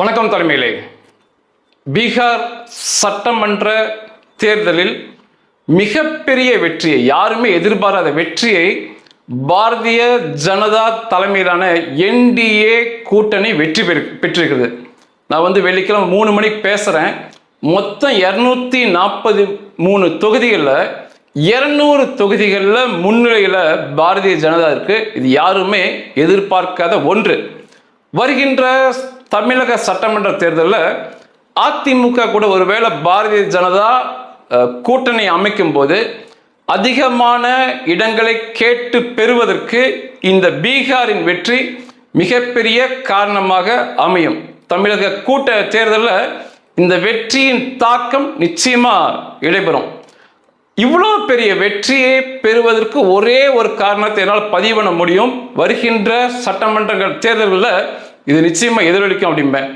வணக்கம் தலைமையிலே. பீகார் சட்டமன்ற தேர்தலில் மிகப்பெரிய வெற்றியை யாருமே எதிர்பாராத வெற்றியை பாரதிய ஜனதா தலைமையிலான என்டிஏ கூட்டணி வெற்றி பெறு பெற்றிருக்கிறது நான் வந்து வெள்ளிக்கிழமை மூணு மணிக்கு பேசுகிறேன் மொத்தம் இரநூத்தி நாற்பது மூணு தொகுதிகளில் இருநூறு தொகுதிகளில் முன்னிலையில் பாரதிய ஜனதா இருக்கு. இது யாருமே எதிர்பார்க்காத ஒன்று. வருகின்ற தமிழக சட்டமன்ற தேர்தலில் அதிமுக கூட ஒருவேளை பாரதிய ஜனதா கூட்டணி அமைக்கும் போது அதிகமான இடங்களை கேட்டு பெறுவதற்கு இந்த பீகாரின் வெற்றி மிகப்பெரிய காரணமாக அமையும். தமிழக கூட்ட தேர்தலில் இந்த வெற்றியின் தாக்கம் நிச்சயமாக இடைபெறும். இவ்வளோ பெரிய வெற்றியை பெறுவதற்கு ஒரே ஒரு காரணத்தை என்னால் பதிவு பண்ண முடியும். வருகின்ற சட்டமன்றங்கள் தேர்தல்களில் இது நிச்சயமாக எதிரொலிக்கும் அப்படிம்பேன்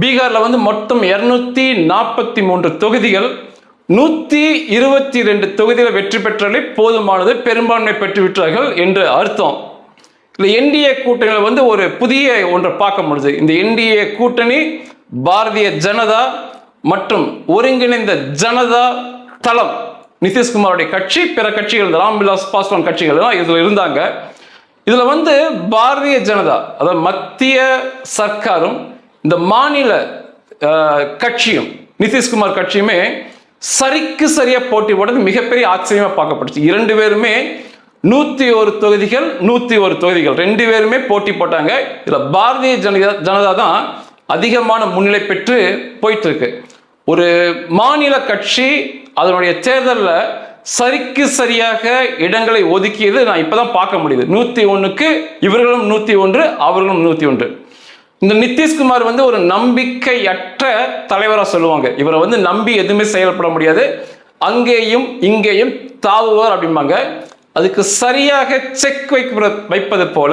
பீகாரில் வந்து மொத்தம் இரநூத்தி நாற்பத்தி மூன்று தொகுதிகள் நூற்றி இருபத்தி ரெண்டு தொகுதிகள் வெற்றி பெற்றாலே போதுமானது பெரும்பான்மை பெற்று விட்டார்கள் என்று அர்த்தம். இல்லை என்டிஏ கூட்டணியில் வந்து ஒரு புதிய ஒன்றை பார்க்க முடியுது. இந்த என்டிஏ கூட்டணி பாரதிய ஜனதா மற்றும் ஒருங்கிணைந்த ஜனதா தளம். நிதிஷ்குமாருடைய கட்சி பிற கட்சிகள் ராம்விலாஸ் பாஸ்வான் கட்சிகள் தான் இதில் இருந்தாங்க. இதில் வந்து பாரதிய ஜனதா அதாவது மத்திய சர்க்காரும் இந்த மாநில கட்சியும் நிதிஷ்குமார் கட்சியுமே சரிக்கு சரியா போட்டி போடுறது மிகப்பெரிய ஆச்சரியமா பார்க்கப்பட்டுச்சு இரண்டு பேருமே நூத்தி ஒரு தொகுதிகள் நூத்தி ஒரு தொகுதிகள். ரெண்டு பேருமே போட்டி போட்டாங்க. இதுல பாரதிய ஜனதா ஜனதா தான் அதிகமான முன்னிலை பெற்று போயிட்டு இருக்கு. ஒரு மாநில கட்சி அதனுடைய தேர்தலில் சரிக்கு சரியாக இடங்களை ஒதுக்கியது நான் இப்போதான் பார்க்க முடியுது. நூத்தி ஒன்றுக்கு இவர்களும் நூத்தி ஒன்று அவர்களும் நூத்தி ஒன்று. இந்த நிதிஷ்குமார் வந்து ஒரு நம்பிக்கையற்ற தலைவராக சொல்லுவாங்க. இவரை வந்து நம்பி எதுவுமே செயல்பட முடியாது. அங்கேயும் இங்கேயும் தாவுவார் அப்படிம்பாங்க. அதுக்கு சரியாக செக் வைக்க வைப்பது போல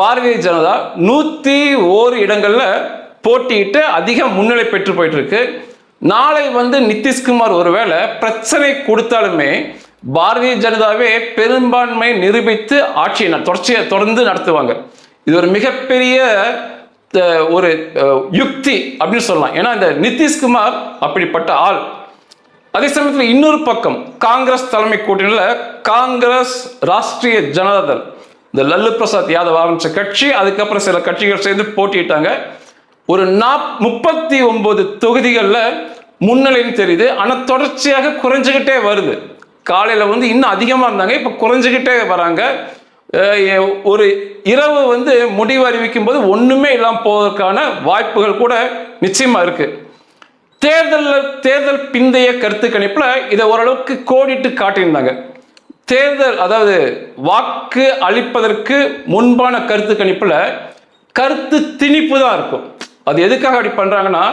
பாரதிய ஜனதா நூற்றி ஓரு இடங்கள்ல போட்டியிட்டு அதிக முன்னிலை பெற்று போயிட்டு இருக்கு. நாளை வந்து நிதிஷ்குமார் ஒருவேளை பிரச்சனை கொடுத்தாலுமே பாரதிய ஜனதாவே பெரும்பான்மை நிரூபித்து ஆட்சியை தொடர்ச்சியை தொடர்ந்து நடத்துவாங்க. இது ஒரு மிகப்பெரிய ஒரு யுக்தி அப்படின்னு சொல்லலாம். ஏன்னா இந்த நிதிஷ்குமார் அப்படிப்பட்ட ஆள். அதே சமயத்தில் இன்னொரு பக்கம் காங்கிரஸ் தலைமை கூட்டணியில் காங்கிரஸ் ராஷ்டிரிய ஜனதாதள் இந்த லல்லு பிரசாத் யாதவ் ஆரம்பித்த கட்சி அதுக்கப்புறம் சில கட்சிகள் சேர்ந்து போட்டியிட்டாங்க. ஒரு நாப் முப்பத்தி ஒன்பது தொகுதிகளில் முன்னிலைன்னு தெரியுது. ஆனால் தொடர்ச்சியாக குறைஞ்சுக்கிட்டே வருது. காலையில் வந்து இன்னும் அதிகமாக இருந்தாங்க. இப்போ குறைஞ்சுக்கிட்டே வராங்க. ஒரு இரவு வந்து முடிவு அறிவிக்கும் போது ஒன்றுமே இல்லாமல் போவதற்கான வாய்ப்புகள் கூட நிச்சயமாக இருக்குது தேர்தலில் தேர்தல் பிந்தைய கருத்து கணிப்பில் இதை ஓரளவுக்கு கோடிட்டு காட்டியிருந்தாங்க. தேர்தல் அதாவது வாக்கு அளிப்பதற்கு முன்பான கருத்து கணிப்பில் கருத்து திணிப்பு தான் இருக்கும். அது எதுக்காக அப்படி பண்ணுறாங்கன்னா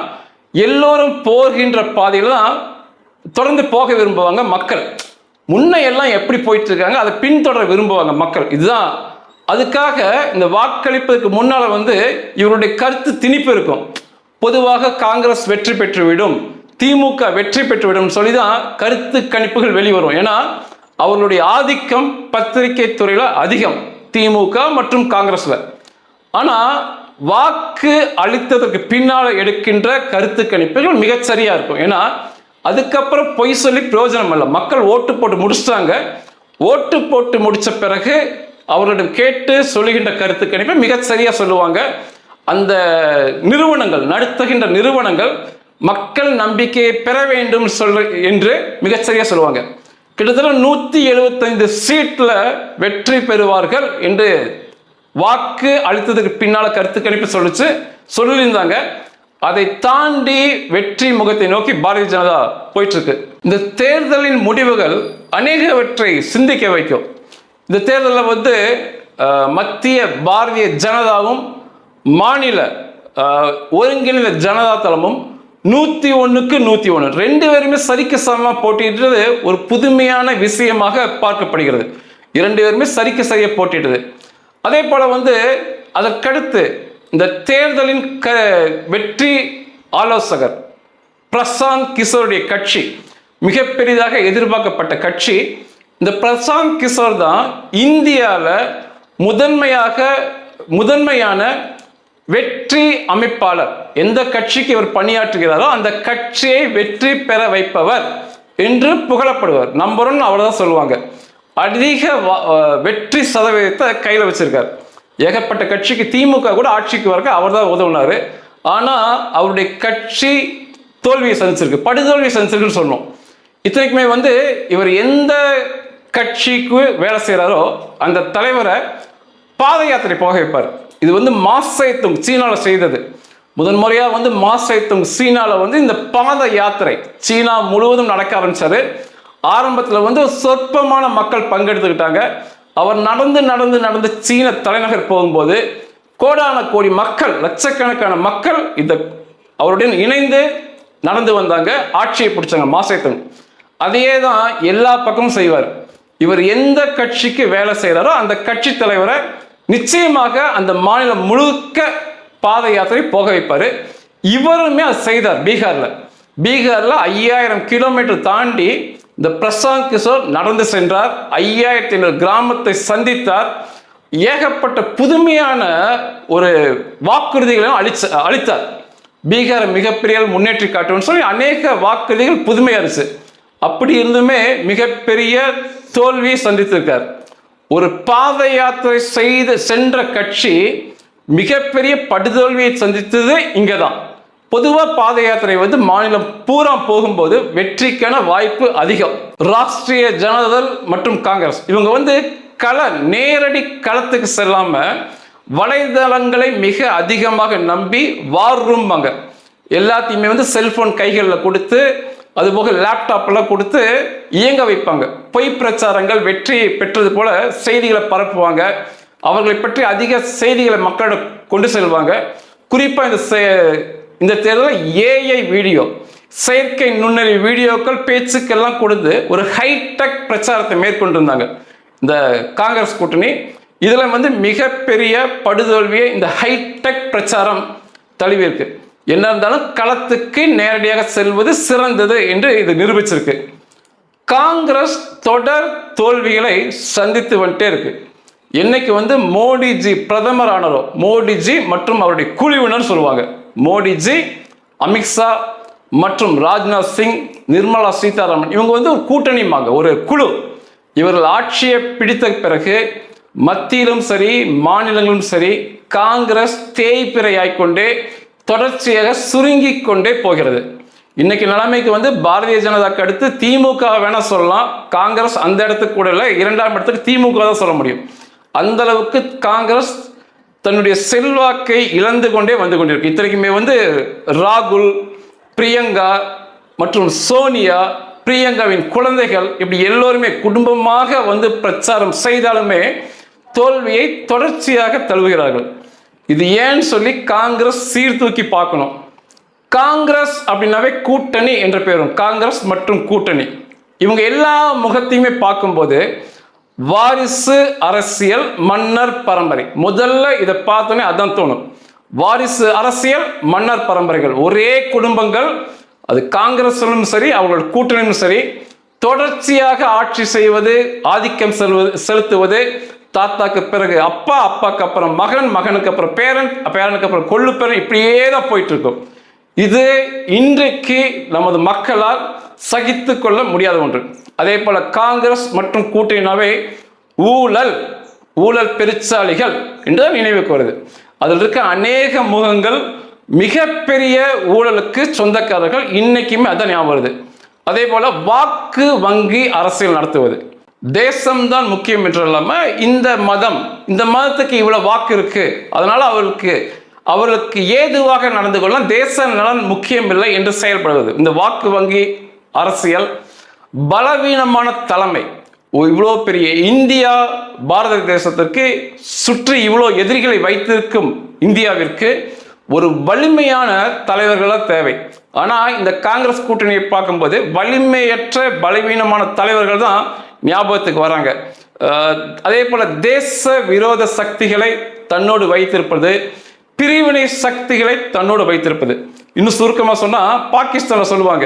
எல்லோரும் போகின்ற பாதையில் தான் தொடர்ந்து போக விரும்புவாங்க மக்கள். முன்ன எல்லாம் எப்படி போயிட்டு இருக்காங்க அதை பின்தொடர விரும்புவாங்க மக்கள். இதுதான். அதுக்காக இந்த வாக்களிப்பதற்கு முன்னால் வந்து இவருடைய கருத்து திணிப்பு இருக்கும். பொதுவாக காங்கிரஸ் வெற்றி பெற்றுவிடும் திமுக வெற்றி பெற்றுவிடும் சொல்லி தான் கருத்து கணிப்புகள் வெளிவரும். ஏன்னா அவர்களுடைய ஆதிக்கம் பத்திரிகை துறையில் அதிகம் திமுக மற்றும் காங்கிரஸில். ஆனால் வாக்கு அளித்ததற்கு பின்னால் எடுக்கின்ற கருத்து கணிப்புகள் மிகச்சரியா இருக்கும். ஏன்னா அதுக்கப்புறம் பொய் சொல்லி பிரயோஜனம் இல்லை. மக்கள் ஓட்டு போட்டு முடிச்சிட்டாங்க. ஓட்டு போட்டு முடிச்ச பிறகு அவர்களிடம் கேட்டு சொல்லுகின்ற கருத்து கணிப்பை மிகச்சரியாக சொல்லுவாங்க. அந்த நிறுவனங்கள் நடத்துகின்ற நிறுவனங்கள் மக்கள் நம்பிக்கையை பெற வேண்டும் சொல்ல என்று மிகச்சரியா சொல்லுவாங்க. கிட்டத்தட்ட நூத்தி எழுபத்தைந்து சீட்ல வெற்றி பெறுவார்கள் என்று வாக்கு அளித்ததுக்கு பின்னால் கருத்து கணிப்பு சொல்லிச்சு. சொல்லியிருந்தாங்க. அதை தாண்டி வெற்றி முகத்தை நோக்கி பாரதிய ஜனதா போயிட்டு இருக்கு இந்த தேர்தலின் முடிவுகள் அநேகவற்றை சிந்திக்க வைக்கும். இந்த தேர்தலில் வந்து மத்திய பாரதிய ஜனதாவும் மாநில ஒருங்கிணைந்த ஜனதா தளமும் நூற்றி ஒன்றுக்கு நூற்றி ஒன்று ரெண்டு பேருமே சரிக்கு சமமாக போட்டியிட்டது ஒரு புதுமையான விஷயமாக பார்க்கப்படுகிறது. இரண்டு பேருமே சரிக்கு சரியாக போட்டிடுது அதே போல் வந்து அதற்கடுத்து இந்த தேர்தலின் க வெற்றி ஆலோசகர் பிரசாந்த் கிஷோருடைய கட்சி மிக பெரிதாக எதிர்பார்க்கப்பட்ட கட்சி இந்த பிரசாந்த் கிஷோர் தான் இந்தியாவில் முதன்மையாக முதன்மையான வெற்றி அமைப்பாளர். எந்த கட்சிக்கு இவர் பணியாற்றுகிறாரோ அந்த கட்சியை வெற்றி பெற வைப்பவர் என்று புகழப்படுவார். நம்பர் ஒன் அவர் தான் சொல்லுவாங்க. அதிக வெற்றி சதவீதத்தை கையில் வச்சிருக்கார். ஏகப்பட்ட கட்சிக்கு திமுக கூட ஆட்சிக்கு வர அவர் தான் உதவுனாரு. ஆனால் அவருடைய கட்சி தோல்வியை சந்திச்சிருக்கு. படுதோல்வியை சந்திச்சிருக்குன்னு சொன்னோம் இத்தனைக்குமே வந்து இவர் எந்த கட்சிக்கு வேலை செய்கிறாரோ அந்த தலைவரை பாத யாத்திரை போக வைப்பார். இது வந்து மாசைத்துங் சீனாவில் செய்தது. முதன் முறையாக வந்து மாசைத்துங் சீனாவில் வந்து இந்த பாத யாத்திரை சீனா முழுவதும் நடக்க ஆரம்பித்தார் ஆரம்பத்தில் வந்து சொற்பமான மக்கள் பங்கெடுத்துக்கிட்டாங்க. அவர் நடந்து நடந்து நடந்து சீன தலைநகர் போகும்போது கோடான கோடி மக்கள் லட்சக்கணக்கான மக்கள் இந்த அவருடன் இணைந்து நடந்து வந்தாங்க. ஆட்சியை பிடிச்சாங்க மாசேத்தன். அதையே தான் எல்லா பக்கமும் செய்வார். இவர் எந்த கட்சிக்கு வேலை செய்கிறாரோ அந்த கட்சி தலைவரை நிச்சயமாக அந்த மாநிலம் முழுக்க பாத யாத்திரை போக வைப்பார். இவருமே அதை செய்தார் பீகாரில். பீகாரில் ஐயாயிரம் கிலோமீட்டர் தாண்டி இந்த பிரசாந்த் கிஷோர் நடந்து சென்றார். ஐயாயிரத்தி ஐநூறு கிராமத்தை சந்தித்தார். ஏகப்பட்ட புதுமையான ஒரு வாக்குறுதிகளையும் அளிச்ச அளித்தார். பீகார் மிகப்பெரிய முன்னேற்றி காட்டும்னு சொல்லி அநேக வாக்குறுதிகள் புதுமையாக இருந்துச்சு அப்படி இருந்துமே மிகப்பெரிய தோல்வியை சந்தித்திருக்கார். ஒரு பாத யாத்திரை செய்து சென்ற கட்சி மிகப்பெரிய படுதோல்வியை சந்தித்தது இங்கே தான் பொதுவாக பாத யாத்திரை வந்து மாநிலம் பூரா போகும்போது வெற்றிக்கான வாய்ப்பு அதிகம். ராஷ்டிரிய ஜனதாதள் மற்றும் காங்கிரஸ். இவங்க வந்து கள நேரடி களத்துக்கு செல்லாம வலைதளங்களை மிக அதிகமாக நம்பி வார் ரூம்பாங்க எல்லாத்தையுமே வந்து செல்போன் கைகளில் கொடுத்து அதுபோக லேப்டாப்பெல்லாம் கொடுத்து இயங்க வைப்பாங்க. பொய் பிரச்சாரங்கள் வெற்றி பெற்றது போல செய்திகளை பரப்புவாங்க. அவர்களை பற்றி அதிக செய்திகளை மக்களிடம் கொண்டு செல்வாங்க. குறிப்பாக இந்த செ- இந்த தேர்தலில் ஏஐ வீடியோ செயற்கை நுண்ணறி வீடியோக்கள் பேச்சுக்கெல்லாம் கொடுத்து ஒரு ஹைடெக் பிரச்சாரத்தை மேற்கொண்டிருந்தாங்க. இந்த காங்கிரஸ் கூட்டணி இதில் வந்து மிகப்பெரிய படுதோல்வியை இந்த ஹைடெக் பிரச்சாரம் தழுவியிருக்கு. என்ன இருந்தாலும் களத்துக்கு நேரடியாக செல்வது சிறந்தது என்று இது நிரூபிச்சிருக்கு. காங்கிரஸ் தொடர் தோல்விகளை சந்தித்து வந்துட்டே இருக்கு. என்னைக்கு வந்து மோடிஜி பிரதமர் ஆனாரோ மோடிஜி மற்றும் அவருடைய குழுவினர் சொல்லுவாங்க. மோடிஜி அமித்ஷா மற்றும் ராஜ்நாத் சிங் நிர்மலா சீதாராமன். இவங்க வந்து ஒரு கூட்டணிமாங்க ஒரு குழு. இவர்கள் ஆட்சியை பிடித்த பிறகு மத்தியிலும் சரி மாநிலங்களும் சரி காங்கிரஸ் தேய்பிரையாய்க்கொண்டே தொடர்ச்சியாக சுருங்கி கொண்டே போகிறது. இன்னைக்கு நிலைமைக்கு வந்து பாரதிய ஜனதாக்கு அடுத்து திமுக வேணா சொல்லலாம். காங்கிரஸ் அந்த இடத்துக்கு கூட இல்லை இரண்டாம் இடத்துக்கு திமுக தான் சொல்ல முடியும். அந்த அளவுக்கு காங்கிரஸ் தன்னுடைய செல்வாக்கை இழந்து கொண்டே வந்து கொண்டிருக்கு. இத்தனைக்குமே வந்து ராகுல் பிரியங்கா மற்றும் சோனியா பிரியங்காவின் குழந்தைகள் இப்படி எல்லோருமே குடும்பமாக வந்து பிரச்சாரம் செய்தாலுமே தோல்வியை தொடர்ச்சியாக தழுவுகிறார்கள். இது ஏன்னு சொல்லி காங்கிரஸ் சீர்தூக்கி பார்க்கணும். காங்கிரஸ் அப்படின்னாவே கூட்டணி என்ற பெயரும் காங்கிரஸ் மற்றும் கூட்டணி. இவங்க எல்லா முகத்தையுமே பார்க்கும்போது வாரிசு அரசியல் மன்னர் பரம்பரை. முதல்ல இதை பார்த்தோன்னே அதான் தோணும். வாரிசு அரசியல் மன்னர் பரம்பரைகள். ஒரே குடும்பங்கள் அது காங்கிரஸிலும் சரி அவர்கள் கூட்டணியும் சரி தொடர்ச்சியாக ஆட்சி செய்வது ஆதிக்கம் செல்வது செலுத்துவது தாத்தாக்கு பிறகு அப்பா அப்பாக்கு அப்புறம் மகன் மகனுக்கு அப்புறம் பேரன் பேரனுக்கு அப்புறம் கொள்ளு பேரன் இப்படியே தான் போயிட்டு இருக்கும் இது இன்றைக்கு நமது மக்களால் சகித்து கொள்ள முடியாத ஒன்று. அதே போல காங்கிரஸ் மற்றும் கூட்டணினாவே ஊழல் ஊழல் பெருச்சாளிகள் என்று நினைவுக்கு வருது. அதில் இருக்க அநேக முகங்கள் மிகப்பெரிய ஊழலுக்கு சொந்தக்காரர்கள் இன்னைக்குமே அதான் ஞாபகம் வருது. அதே போல வாக்கு வங்கி அரசியல் நடத்துவது. தேசம்தான் முக்கியம் என்று இல்லாமல் இந்த மதம் இந்த மதத்துக்கு இவ்வளவு வாக்கு இருக்கு. அதனால அவருக்கு அவர்களுக்கு ஏதுவாக நடந்து கொள்ளலாம். தேச நலன் முக்கியம் இல்லை என்று செயல்படுவது. இந்த வாக்கு வங்கி அரசியல் பலவீனமான தலைமை. ஓ, இவ்வளோ பெரிய இந்தியா பாரத தேசத்திற்கு சுற்றி இவ்வளோ எதிரிகளை வைத்திருக்கும் இந்தியாவிற்கு ஒரு வலிமையான தலைவர்களாக தேவை. ஆனால் இந்த காங்கிரஸ் கூட்டணியை பார்க்கும்போது வலிமையற்ற பலவீனமான தலைவர்கள் தான் ஞாபகத்துக்கு வராங்க. அதே போல் தேச விரோத சக்திகளை தன்னோடு வைத்திருப்பது பிரிவினை சக்திகளை தன்னோடு வைத்திருப்பது. இன்னும் சுருக்கமாக சொன்னால் பாகிஸ்தானை சொல்லுவாங்க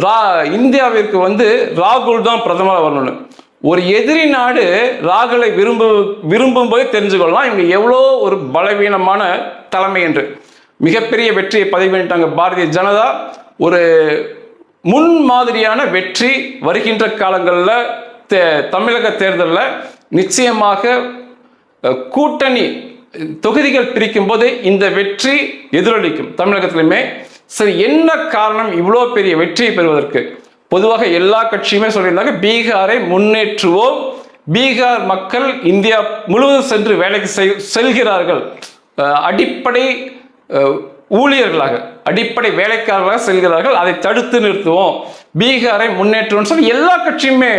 ரா இந்தியாவிற்கு வந்து ராகுல் தான் பிரதமராக வரணும்னு. ஒரு எதிரி நாடு ராகுலை விரும்பு விரும்பும்போது தெரிஞ்சுக்கொள்ளலாம். இவங்க எவ்வளோ ஒரு பலவீனமான தலைமை என்று. மிகப்பெரிய வெற்றியை பதிவு பண்ணிட்டாங்க பாரதிய ஜனதா. ஒரு முன் மாதிரியான வெற்றி வருகின்ற காலங்களில் தே- தமிழக தேர்தலில் நிச்சயமாக கூட்டணி தொகுதிகள் பிரிக்கும் போது இந்த வெற்றி எதிரொலிக்கும் தமிழகத்திலுமே. சரி என்ன காரணம் இவ்வளோ பெரிய வெற்றியை பெறுவதற்கு? பொதுவாக எல்லா கட்சியுமே சொல்லியிருந்தாங்க பீகாரை முன்னேற்றுவோம். பீகார் மக்கள் இந்தியா முழுவதும் சென்று வேலைக்கு செல்கிறார்கள். அடிப்படை ஊழியர்களாக அடிப்படை வேலைக்காரர்களாக செல்கிறார்கள். அதை தடுத்து நிறுத்துவோம். பீகாரை முன்னேற்றுவோம் சொல்லி எல்லா கட்சியுமே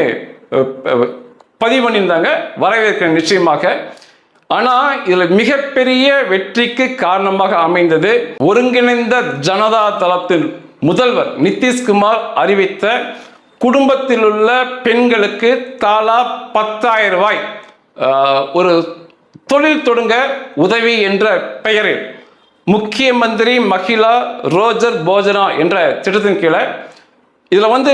பதிவு பண்ணியிருந்தாங்க. வரவேற்க நிச்சயமாக ஆனா இதுல மிகப்பெரிய வெற்றிக்கு காரணமாக அமைந்தது ஒருங்கிணைந்த ஜனதா தளத்தின் முதல்வர் நிதிஷ்குமார் அறிவித்த குடும்பத்தில் உள்ள பெண்களுக்கு தாலா பத்தாயிரம் ரூபாய் ஒரு தொழில் தொடங்க உதவி என்ற பெயரில் முக்கிய மந்திரி மகிழா ரோஜர் போஜனா என்ற திட்டத்தின் கீழே இதில் வந்து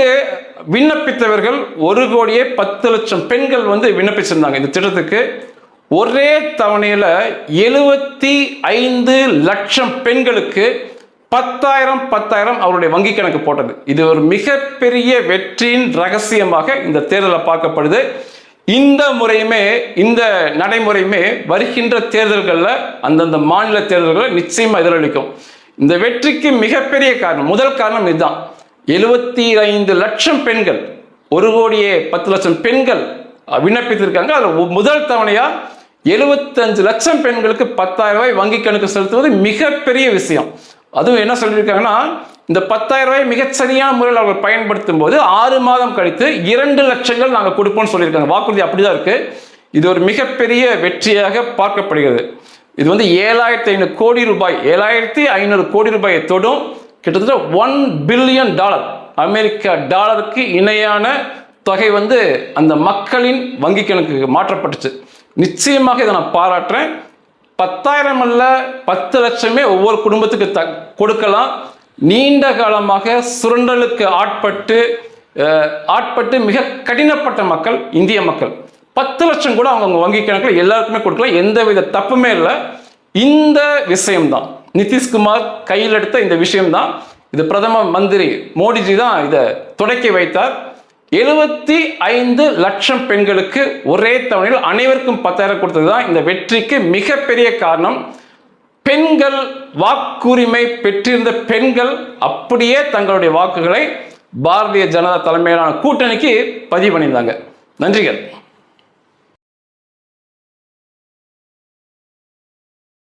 விண்ணப்பித்தவர்கள் ஒரு கோடியே பத்து லட்சம் பெண்கள் வந்து விண்ணப்பிச்சிருந்தாங்க இந்த திட்டத்துக்கு. ஒரே தவணையில் எழுபத்தி ஐந்து லட்சம் பெண்களுக்கு பத்தாயிரம் பத்தாயிரம் அவருடைய வங்கி கணக்கு போட்டது. இது ஒரு மிகப்பெரிய வெற்றியின் ரகசியமாக இந்த தேர்தலில் பார்க்கப்படுது. இந்த முறையுமே இந்த நடைமுறையுமே வருகின்ற தேர்தல்களில் அந்தந்த மாநில தேர்தல்களில் நிச்சயமாக எதிரொலிக்கும். இந்த வெற்றிக்கு மிகப்பெரிய காரணம் முதல் காரணம் இதுதான். எழுபத்தி ஐந்து லட்சம் பெண்கள் ஒரு கோடியே பத்து லட்சம் பெண்கள் விண்ணப்பித்திருக்காங்க. அதில் முதல் தவணையாக எழுபத்தஞ்சு லட்சம் பெண்களுக்கு பத்தாயிரம் ரூபாய் வங்கி கணக்கு செலுத்துவது மிகப்பெரிய விஷயம். அதுவும் என்ன சொல்லியிருக்காங்கன்னா இந்த பத்தாயிரம் ரூபாய் மிகச்சரியான முறையில் அவர்கள் பயன்படுத்தும் போது ஆறு மாதம் கழித்து இரண்டு லட்சங்கள் நாங்கள் கொடுப்போம்னு சொல்லியிருக்காங்க. வாக்குறுதி அப்படிதான் இருக்கு. இது ஒரு மிகப்பெரிய வெற்றியாக பார்க்கப்படுகிறது. இது வந்து ஏழாயிரத்தி ஐநூறு கோடி ரூபாய் ஏழாயிரத்தி ஐநூறு கோடி ரூபாயை தொடும் கிட்டத்தட்ட ஒன் பில்லியன் டாலர் அமெரிக்கா டாலருக்கு இணையான தொகை வந்து அந்த மக்களின் வங்கி கணக்கு மாற்றப்பட்டுச்சு. நிச்சயமாக இதை நான் பாராட்டுறேன். பத்தாயிரம் அல்ல பத்து லட்சமே ஒவ்வொரு குடும்பத்துக்கு த கொடுக்கலாம். நீண்ட காலமாக சுரண்டலுக்கு ஆட்பட்டு ஆட்பட்டு மிக கடினப்பட்ட மக்கள் இந்திய மக்கள். பத்து லட்சம் கூட அவங்க வங்கி கணக்கில் எல்லாருக்குமே கொடுக்கலாம். எந்தவித தப்புமே இல்லை. இந்த விஷயம்தான். நிதிஷ்குமார் கையில் எடுத்த இந்த விஷயம்தான். இது பிரதம மந்திரி மோடிஜி தான் இதை தொடக்கி வைத்தார். எழுபத்தி ஐந்து லட்சம் பெண்களுக்கு ஒரே தவணையில் அனைவருக்கும் பத்தாயிரம் கொடுத்தது தான் இந்த வெற்றிக்கு மிகப்பெரிய காரணம். பெண்கள் வாக்குரிமை பெற்றிருந்த பெண்கள் அப்படியே தங்களுடைய வாக்குகளை பாரதிய ஜனதா தலைமையிலான கூட்டணிக்கு பதிவு பண்ணியிருந்தாங்க. நன்றிகள்.